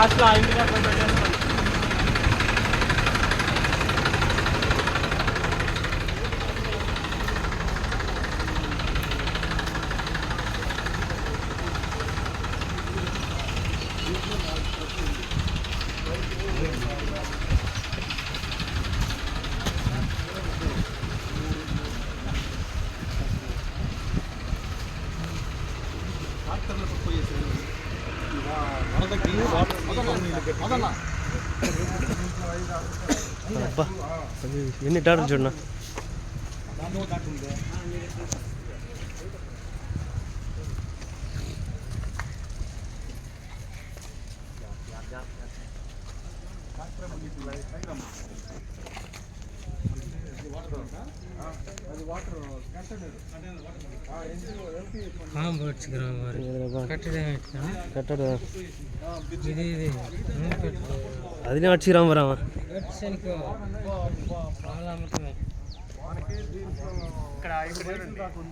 లాస్ట్లో ఆ ఇంటి దగ్గర அப்பா என்ன டாக்டர் சொன்னா కట్టడు ఇది ఇది అదినే వచ్చి రామరామా కట్టానికి చాలా అమ్ముతున్నాయి ఇక్కడ ట్రాక్టర్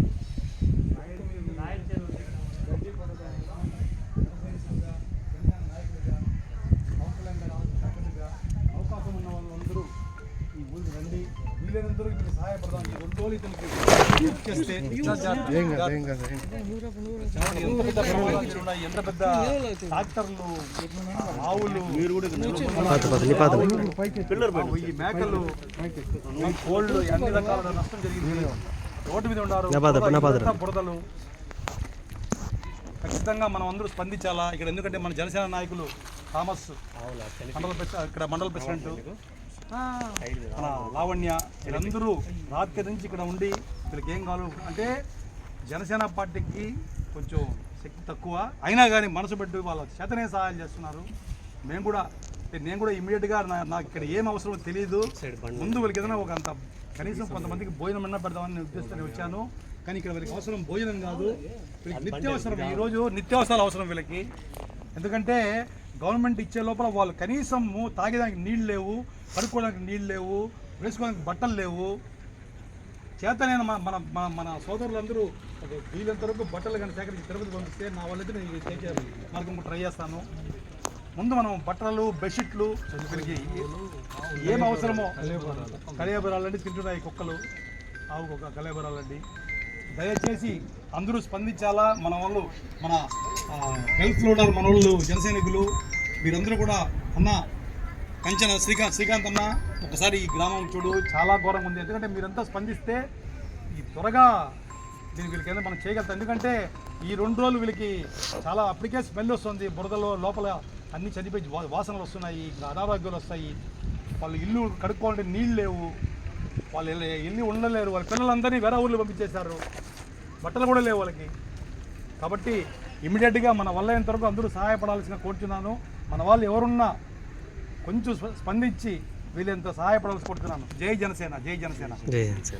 అవకాశం ఉన్న వాళ్ళందరూ ఈ ఊరికి రండి ఇతనికి సహాయపడదాం ఈ రెండు రోజులు ఇతనికి హెల్ప్ చేస్తే ఎంత పెద్ద పెద్ద ఆవులు పాత మేకలు కోళ్ళు అన్ని రకాల నష్టం జరిగింది. రోడ్డు మీద ఉన్నారు. బురదలు ఖచ్చితంగా మనం అందరూ స్పందించాలా? ఇక్కడ ఎందుకంటే మన జనసేన నాయకులు థామస్ మండల ఇక్కడ మండల ప్రెసిడెంట్. మన లావణ్య వీళ్ళందరూ రాత్రి నుంచి ఇక్కడ ఉండి వీళ్ళకి ఏం కావాలి అంటే జనసేన పార్టీకి కొంచెం శక్తి తక్కువ. అయినా కానీ మనసు పెట్టి వాళ్ళ చేతనే సహాయం చేస్తున్నారు. మేము కూడా నేను కూడా ఇమీడియట్గా నాకు ఇక్కడ ఏం అవసరమో తెలియదు ముందు వీళ్ళకి ఏదైనా ఒక అంత కనీసం కొంతమందికి భోజనం అన్న పెడదామని నేను ఉద్దేశంతో వచ్చాను. కానీ ఇక్కడ వీళ్ళకి అవసరం భోజనం కాదు. వీళ్ళకి నిత్యావసరం ఈరోజు నిత్యావసరాలు అవసరం వీళ్ళకి. ఎందుకంటే గవర్నమెంట్ ఇచ్చే లోపల వాళ్ళు కనీసం తాగేదానికి నీళ్ళు లేవు కడుక్కోవడానికి నీళ్ళు లేవు వేసుకోవడానికి బట్టలు లేవు. చేతనైన మన మన మన- మన సోదరులందరూ వీలంత వరకు బట్టలు కానీ సేకరించి తిరుపతి పంపిస్తే నా వాళ్ళైతే నేను మార్గం ట్రై చేస్తాను. ముందు మనం బట్టలు బెడ్షీట్లు వీళ్ళకి ఏం అవసరమో కలియబరాలండి తింటున్నాయి కుక్కలు ఆవు కుక్క కలియబరాలండి దయచేసి అందరూ స్పందించాలా? మన వాళ్ళు మన గల్ఫ్లో ఉన్నారు మన వాళ్ళు జనసైనికులు మీరందరూ కూడా అన్న కంచన శ్రీకాంత్ శ్రీకాంత్ అన్న ఒకసారి ఈ గ్రామం చూడు చాలా ఘోరంగా ఉంది. ఎందుకంటే మీరంతా స్పందిస్తే ఈ త్వరగా దీనికి వీళ్ళకి మనం చేయగలుగుతాం. ఎందుకంటే ఈ రెండు రోజులు వీళ్ళకి చాలా అప్పటికే స్మెల్ వస్తుంది. బురదలో లోపల అన్ని చనిపోయి వా- వాసనలు వస్తున్నాయి. అనారోగ్యాలు వస్తాయి. వాళ్ళు ఇల్లు కడుక్కోవాలంటే నీళ్ళు లేవు. వాళ్ళు ఇల్లు- ఉండలేరు. వాళ్ళ పిల్లలందరినీ వేరే ఊర్లు పంపించేశారు. బట్టలు కూడా లేవు వాళ్ళకి. కాబట్టి ఇమీడియట్గా మన వల్ల ఎంతవరకు అందరూ సహాయపడాల్సిన కోరుతున్నాను మన వాళ్ళు ఎవరున్నా కొంచెం స్ప- స్పందించి వీళ్ళెంత సహాయపడాల్సి కోరుతున్నాను జై జనసేన జై జనసేన. జై జనసేన.